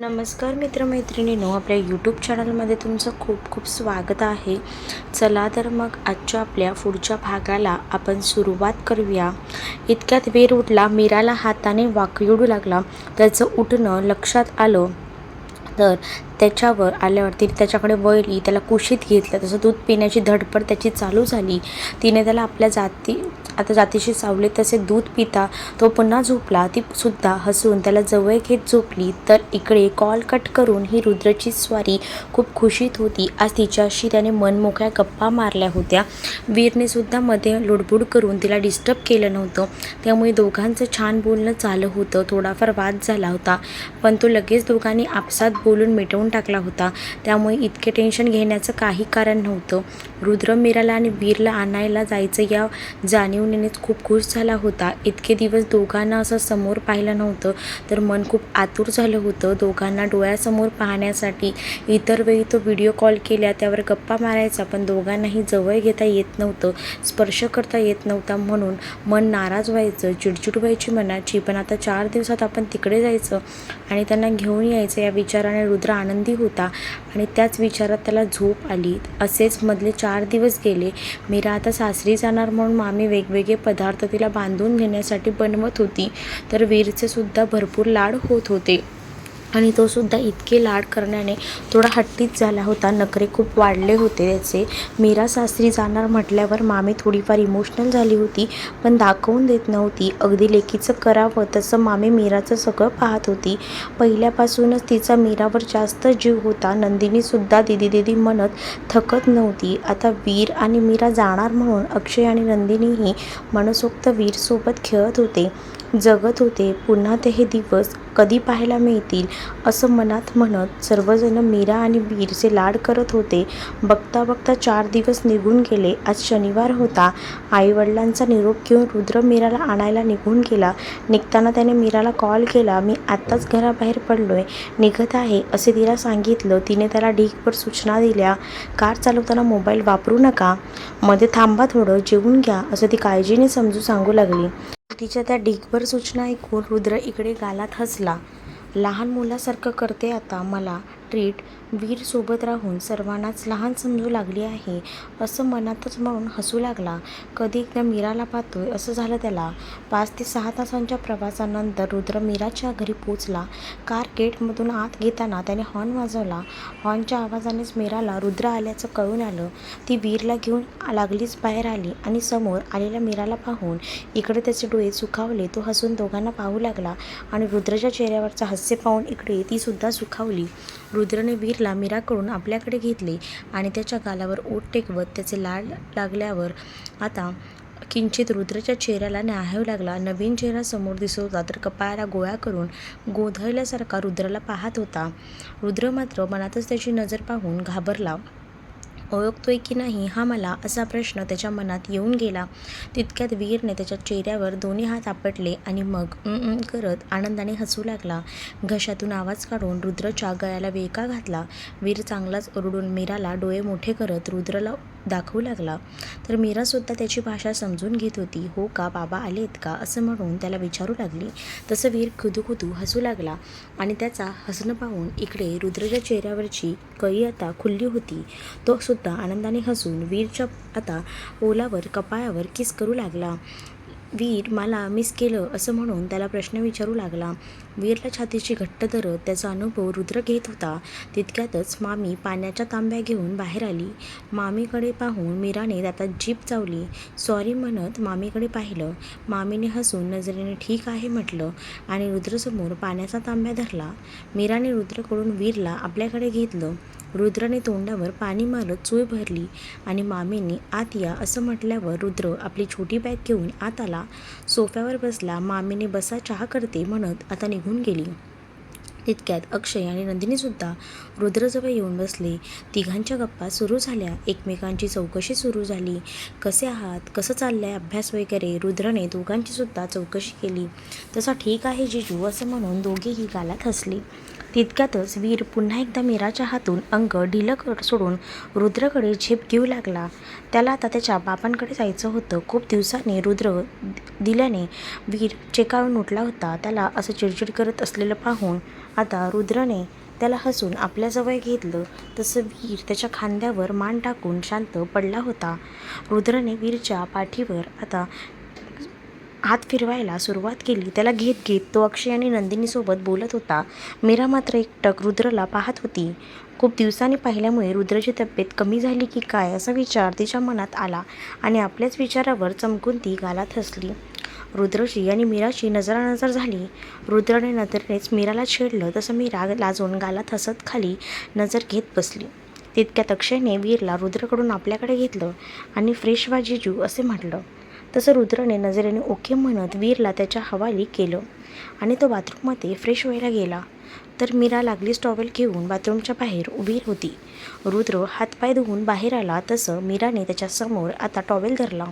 नमस्कार मित्रमैत्रिणींनो आपल्या यूट्यूब चॅनलमध्ये तुमचं खूप खूप स्वागत आहे. चला तर मग आजच्या आपल्या पुढच्या भागाला आपण सुरुवात करूया. इतक्यात वीर उठला मीराला हाताने वाकयुडू लागला. त्याचं उठणं लक्षात आलं. तर त्याच्यावर आल्यावर तिने त्याच्याकडे वळली त्याला कुशीत घेतलं तसं दूध पिण्याची धडपड त्याची चालू झाली. तिने त्याला आपल्या जाती आता जातीशी सावले तसे दूध पिता तो पुन्हा झोपला. ती सुद्धा हसून त्याला जवळ घेत झोपली. तर इकडे कॉल कट करून ही रुद्रची स्वारी खूप खुशीत होती. आज तिच्याशी त्याने मनमोकळ्या गप्पा मारल्या होत्या. वीरने सुद्धा मध्ये लुडबुड करून तिला डिस्टर्ब केलं नव्हतं. त्यामुळे दोघांचं छान बोलणं चालू होतं. थोडाफार वाद झाला होता. पण तो लगेच दोघांनी आपसात बोलून मिटवून टाकला होता. त्यामुळे इतके टेन्शन घेण्याचं काही कारण नव्हतं. रुद्र मीराला आणि वीरला आणायला जायचं या जाणीवनेच खूप खुश झाला होता. इतके दिवस दोघांना असं समोर पाहिलं नव्हतं. तर मन खूप आतुर झालं होतं दोघांना डोळ्यासमोर पाहण्यासाठी. इतर वेळी तो व्हिडिओ कॉल केल्या त्यावर गप्पा मारायचा पण दोघांनाही जवळ घेता येत नव्हतं स्पर्श करता येत नव्हता म्हणून मन नाराज व्हायचं चिडचिड व्हायची मनाची. पण आता चार दिवसात आपण तिकडे जायचं आणि त्यांना घेऊन यायचं या विचाराने रुद्र आनंद होता आणि त्याच विचारात त्याला झोप आली. असेच मधले चार दिवस गेले. मीरा आता सासरी जाणार म्हणून मामी वेगवेगळे पदार्थ तिला बांधून घेण्यासाठी बनवत होती. तर वीरचे सुद्धा भरपूर लाड होत होते. आणि तो सुद्धा इतके लाड करण्याने थोडा हट्टीच झाला होता. नखरे खूप वाढले होते त्याचे. मीरा सासरी जाणार म्हटल्यावर मामी थोडीफार इमोशनल झाली होती पण दाखवून देत नव्हती. अगदी लेकीचं करावं तसं मामी मीराचं सगळं पाहत होती. पहिल्यापासूनच तिचा मीरावर जास्त जीव होता. नंदिनीसुद्धा दिदी दिदी म्हणत थकत नव्हती. आता वीर आणि मीरा जाणार म्हणून अक्षय आणि नंदिनीही मनसोक्त वीरसोबत खेळत होते. जगत होते पुन्हा ते हे दिवस कधी पाहायला मिळतील असं मनात म्हणत सर्वजण मीरा आणि वीरचे लाड करत होते. बघता बघता चार दिवस निघून गेले. आज शनिवार होता. आईवडिलांचा निरोप घेऊन रुद्र मीराला आणायला निघून गेला. निघताना त्याने मीराला कॉल केला मी आत्ताच घराबाहेर पडलो आहे निघत आहे असे तिला सांगितलं. तिने त्याला ढीकभर सूचना दिल्या. कार चालवताना मोबाईल वापरू नका. मध्ये थांबा थोडं. जेवून घ्या असं ती काळजीने समजू सांगू लागली. तिच्या त्या ढीकभर सूचना ऐकून रुद्र इकडे गालात हसला. लहान मुलासारखं करते आता मला. ट्रीट वीरसोबत राहून सर्वांनाच लहान समजू लागली आहे असं मनातच म्हणून हसू लागला. कधी एकदा मीराला पाहतोय असं झालं त्याला. पाच ते सहा तासांच्या प्रवासानंतर रुद्र मीराच्या घरी पोचला कार गेटमधून आत घेताना त्याने हॉर्न वाजवला. हॉर्नच्या आवाजानेच मीराला रुद्र आल्याचं कळून आलं. ती वीरला घेऊन लागलीच बाहेर आली आणि समोर आलेल्या मीराला पाहून इकडे त्याचे डोळे सुखावले. तो हसून दोघांना पाहू लागला आणि रुद्रच्या चेहऱ्यावरचं हास्य पाहून इकडे ती सुद्धा सुखावली. रुद्रने वीरला मीराकडून आपल्याकडे घेतले आणि त्याच्या गालावर ओठ टेकवत त्याचे लाड लागल्यावर आता किंचित रुद्रच्या चेहऱ्याला न्याहाव लागला. नवीन चेहरा समोर दिसत होता तर कपाळाला गोळा करून गोंधळल्यासारखा रुद्रला पाहत होता. रुद्र मात्र मनातच त्याची नजर पाहून घाबरला. ओळखतोय की नाही हा मला असा प्रश्न त्याच्या मनात येऊन गेला. तितक्यात वीरने त्याच्या चेहऱ्यावर दोन्ही हात आपटले आणि मग करत आनंदाने हसू लागला. घशातून आवाज काढून रुद्रच्या गळ्याला वेका घातला. वीर चांगलाच ओरडून मीराला डोळे मोठे करत रुद्रला दाखवू लागला. तर मीरासुद्धा त्याची भाषा समजून घेत होती हो का बाबा आलेत का? असं म्हणून त्याला विचारू लागली. तसं वीर खुदुखुदू हसू लागला आणि त्याचा हसणं पाहून इकडे रुद्रच्या चेहऱ्यावरची कळी आता खुलली होती. तो सुद्धा आनंदाने हसून वीरच्या आता ओलावर कपाळावर किस करू लागला. वीर मला मिस केलं असं म्हणून त्याला प्रश्न विचारू लागला. वीरला छातीची घट्ट धरत त्याचा अनुभव रुद्र घेत होता. तितक्यातच मामी पाण्याच्या तांब्या घेऊन बाहेर आली. मामीकडे पाहून मीराने त्यात जीप चावली. सॉरी म्हणत मामीकडे पाहिलं. मामीने हसून नजरेने ठीक आहे म्हटलं आणि रुद्रसमोर पाण्याचा तांब्या धरला. मीराने रुद्रकडून वीरला आपल्याकडे घेतलं. रुद्राने तोंडावर पाणी मारत चूळ भरली आणि मामींनी आत या असं म्हटल्यावर रुद्र आपली छोटी बॅग घेऊन आत आला. सोफ्यावर बसला मामीने बसा चहा करते म्हणत आता निघून गेली. तितक्यात अक्षय आणि नंदिनीसुद्धा रुद्रजवळ येऊन बसले. तिघांच्या गप्पा सुरू झाल्या. एकमेकांची चौकशी सुरू झाली. कसे आहात? कसं चाललंय अभ्यास वगैरे? रुद्रने दोघांची सुद्धा चौकशी केली. तसा ठीक आहे जिजू असं म्हणून दोघेही गालात हसले. तितक्यातच वीर पुन्हा एकदा मीराच्या हातून अंग ढिलं कर सोडून रुद्रकडे झेप घेऊ लागला. त्याला आता त्याच्या बाबांकडे जायचं होतं. खूप दिवसांनी रुद्र दिल्याने वीर चेकाळून उठला होता. त्याला असं चिडचिड करत असलेलं पाहून आता रुद्रने त्याला हसून आपल्याजवळ घेतलं. तसं वीर त्याच्या खांद्यावर मान टाकून शांत पडला होता. रुद्रने वीरच्या पाठीवर आता हात फिरवायला सुरुवात केली. त्याला घेत घेत तो अक्षय आणि नंदिनीसोबत बोलत होता. मीरा मात्र एकटक रुद्रला पाहत होती. खूप दिवसांनी पाहिल्यामुळे रुद्राची तब्येत कमी झाली की काय असा विचार तिच्या मनात आला आणि आपल्याच विचारावर चमकून ती गालात हसली. रुद्रशी आणि मीराची नजरानजर झाली. रुद्रने नजरेनेच मीराला छेडलं तसं मीरा लाजून गालात हसत खाली नजर घेत बसली. तितक्यात अक्षयने वीरला रुद्रकडून आपल्याकडे घेतलं आणि फ्रेश व्हा जिजू असे म्हटलं. तसं रुद्रने नजरेने ओके म्हणत वीरला त्याच्या हवाली केलं. आणि तो बाथरूममध्ये फ्रेश व्हायला गेला. तर मीरा लागलीच टॉवेल घेऊन बाथरूमच्या बाहेर उभी होती. रुद्र हातपाय धुवून बाहेर आला तसं मीराने त्याच्यासमोर आता टॉवेल धरला.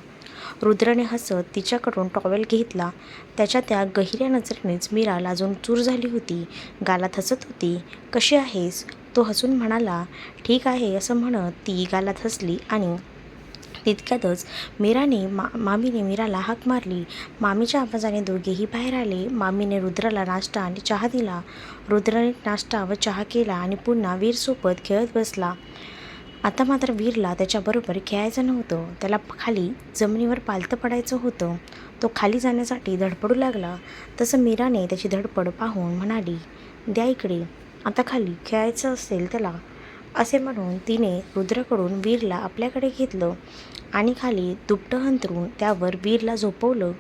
रुद्रने हसत तिच्याकडून टॉवेल घेतला. त्याच्या त्या गहिऱ्या नजरेनेच मीरा लाजून चूर झाली होती. गालात हसत होती. कशी आहेस? तो हसून म्हणाला. ठीक आहे असं म्हणत ती गालात हसली आणि तितक्यातच मीराने मा मामीने मीराला हाक मारली. मामीच्या आवाजाने दोघेही बाहेर आले. मामीने रुद्राला नाश्ता आणि चहा दिला. रुद्राने नाश्ता व चहा केला आणि पुन्हा वीरसोबत खेळत बसला. आता मात्र वीरला त्याच्याबरोबर खेळायचं नव्हतं. त्याला खाली जमिनीवर पालतं पडायचं होतं. तो खाली जाण्यासाठी धडपडू लागला. तसं मीराने त्याची धडपड पाहून म्हणाली द्या इकडे. आता खाली खेळायचं असेल त्याला असे म्हणून तिने रुद्रकडून वीरला आपल्याकडे घेतलं आणि खाली दुपटं हंतरून त्यावर वीरला झोपवलं.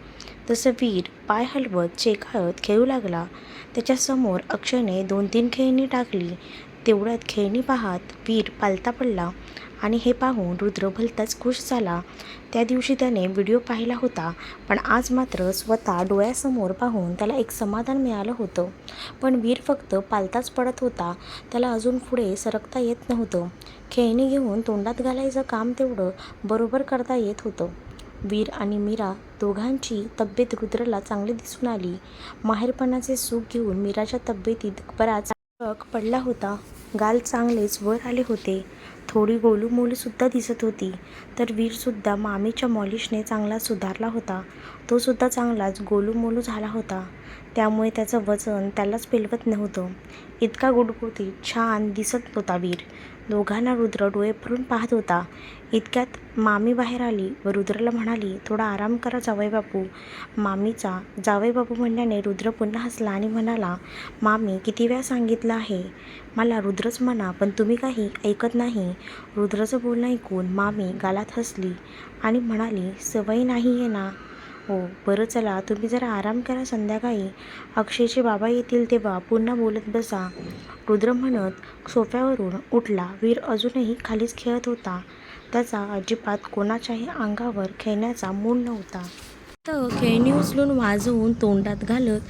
तसं वीर पाय हलवत चेकाळत खेळू लागला. त्याच्यासमोर अक्षयने दोन तीन खेळणी टाकली. तेवढ्यात खेळणी पाहत वीर पालता पडला. आणि हे पाहून रुद्र भलताच खुश झाला. त्या दिवशी त्याने व्हिडिओ पाहिला होता पण आज मात्र स्वतः डोळ्यासमोर पाहून त्याला एक समाधान मिळालं होतं. पण वीर फक्त पालताच पडत होता. त्याला अजून पुढे सरकता येत नव्हतं. खेळणी घेऊन तोंडात घालायचं काम तेवढं बरोबर करता येत होतं. वीर आणि मीरा दोघांची तब्येत रुद्रला चांगली दिसून आली. माहेरपणाचे सुख घेऊन मीराच्या तब्येतीत बराच फरक पडला होता. गाल चांगलेच वर आले होते. थोडी गोलूमोलूसुद्धा दिसत होती. तर वीरसुद्धा मामीच्या मॉलिशने चांगला सुधारला होता. तो सुद्धा चांगलाच गोलूमोलू झाला होता. त्यामुळे त्याचं वजन त्यालाच पेलवत नव्हतं. इतका गुडगुडीत छान दिसत होता वीर. दोघांना रुद्र डोळे भरून पाहत होता. इतक्यात मामी बाहेर आली व रुद्रला म्हणाली थोडा आराम करा जावई बापू. मामीचा जावई बापू म्हणल्याने रुद्र पुन्हा हसला आणि म्हणाला मामी किती वेळा सांगितलं आहे? मला रुद्रच म्हणा पण तुम्ही काही ऐकत नाही. रुद्रचं बोलणं ऐकून मामी गालात हसली आणि म्हणाली सवय नाही आहे ना. हो बरं चला तुम्ही जरा आराम करा संध्याकाळी. अक्षयचे बाबा येतील तेव्हा पुन्हा बोलत बसा. रुद्र म्हणत सोफ्यावरून उठला. वीर अजूनही खालीच खेळत होता. त्याचा अजिबात कोणाच्याही अंगावर खेळण्याचा मूड नव्हता. तर खेळणी उचलून वाजवून तोंडात घालत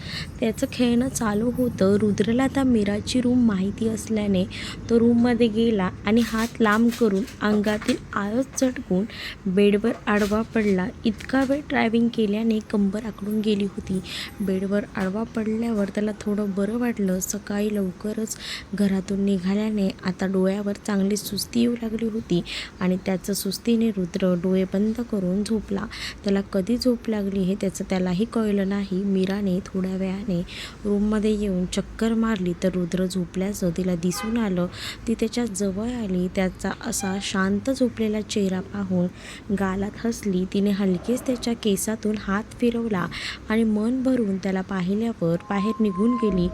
त्याचं खेळणं चालू होतं. रुद्रला आता मीराची रूम माहिती असल्याने तो रूममध्ये गेला आणि हात लांब करून अंगातील आळस चटकून बेडवर आडवा पडला. इतका वेळ ड्रायव्हिंग केल्याने कंबर आकडून गेली होती. बेडवर आडवा पडल्यावर त्याला थोडं बरं वाटलं. सकाळी लवकरच घरातून निघाल्याने आता डोळ्यावर चांगली सुस्ती येऊ लागली होती आणि त्याचं सुस्तीने रुद्र डोळे बंद करून झोपला. त्याला कधी झोप लागली हे त्याचं त्यालाही कळलं नाही. मीराने थोड्या वेळाने रूममध्ये येऊन चक्कर मारली तर रुद्र झोपल्याचं तिला दिसून आलं. ती त्याच्याजवळ आली. त्याचा असा शांत झोपलेला चेहरा पाहून गालात हसली. तिने हलकेच त्याच्या केसातून हात फिरवला आणि मन भरून त्याला पाहिल्यावर बाहेर निघून गेली.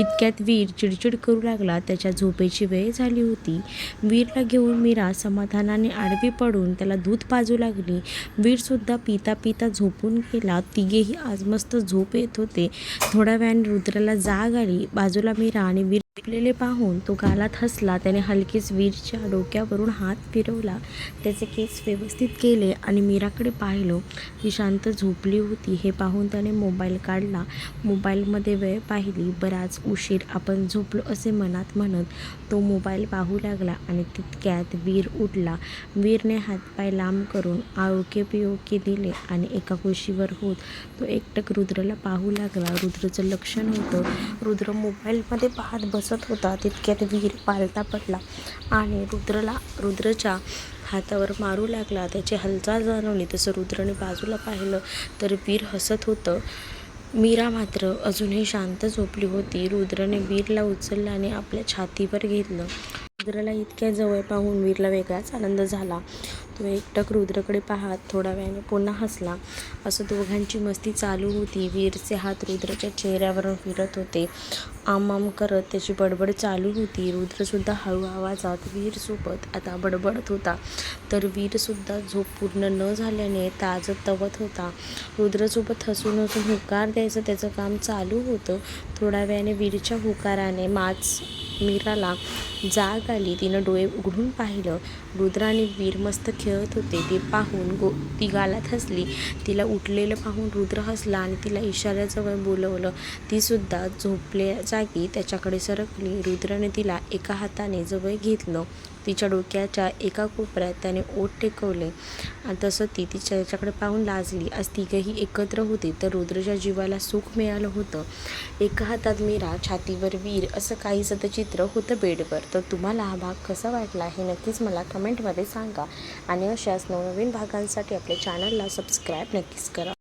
इतक्यात वीर चिडचिड करू लागला. त्याच्या झोपेची वेळ झाली होती. वीरला घेऊन मीरा समाधानाने आडवी पडून त्याला दूध पाजू लागली. वीरसुद्धा पिता पिता झोपून गेला तिघेही आज मस्त झोप येत होते. थोड्या वेळाने रुद्राला जाग आली. बाजूला मीरा आणि वीर झोपलेले पाहून तो गालात हसला. त्याने हलकीच वीरच्या डोक्यावरून हात फिरवला. त्याचे केस व्यवस्थित केले आणि मीराकडे पाहिलो. ती शांत झोपली होती. हे पाहून त्याने मोबाईल काढला. मोबाईलमध्ये वेळ पाहिली. बराच उशीर आपण झोपलो असे मनात म्हणत तो मोबाईल पाहू लागला आणि तितक्यात वीर उठला. वीरने हातपाय लांब करून आळोके पिओके दिले आणि एका कुशीवर होत तो एकटक रुद्रला पाहू लागला. रुद्रचं लक्षण होतं. रुद्र मोबाईलमध्ये पाहत बस हसत होता तितक्यात वीर पालता पडला आणि रुद्रला रुद्रच्या हातावर मारू लागला. त्याची हालचाल जाणवली. तसं रुद्रने बाजूला पाहिलं तर वीर हसत होतं. मीरा मात्र अजूनही शांत झोपली होती. रुद्रने वीरला उचललं आणि आपल्या छातीवर घेतलं. रुद्रला इतक्या जवळ पाहून वीरला वेगळाच आनंद झाला. तो एकटक रुद्रकडे पाहत थोड्या वेळाने पुन्हा हसला. असं दोघांची मस्ती चालू होती. वीरचे हात रुद्रच्या चेहऱ्यावरून फिरत होते. आम आम करत त्याची बडबड चालू होती. रुद्रसुद्धा हळू आवाजात वीरसोबत आता बडबडत होता. तर वीरसुद्धा झोप पूर्ण न झाल्याने ताजत तवत होता. रुद्रसोबत हसून हसून हुकार द्यायचं त्याचं काम चालू होतं. थोड्या वेळाने वीरच्या हुकाराने माच मीराला जाग आली. तिनं डोळे उघडून पाहिलं. रुद्र आणि वीर मस्त खेळत होते. ते पाहून गो ती गालात हसली तिला उठलेलं पाहून रुद्र हसला आणि तिला इशाऱ्याजवळ बोलवलं. तीसुद्धा झोपल्या जागी त्याच्याकडे सरकली. रुद्राने तिला एका हाताने जवळ घेतलं. तिच्या डोक्याच्या एका कोपऱ्यात त्याने ओठ टेकवले. आणि तसं ती तिच्या त्याच्याकडे पाहून लाजली. आज तिघंही एकत्र होती तर रुद्रच्या जीवाला सुख मिळालं होतं. एका हातात मीरा छातीवर वीर असं काहीसं तर चित्र होतं बेडवर. तर तुम्हाला हा भाग कसा वाटला हे नक्कीच मला कमेंटमध्ये सांगा. आणि अशाच नवनवीन भागांसाठी आपल्या चॅनलला सबस्क्राईब नक्कीच करा.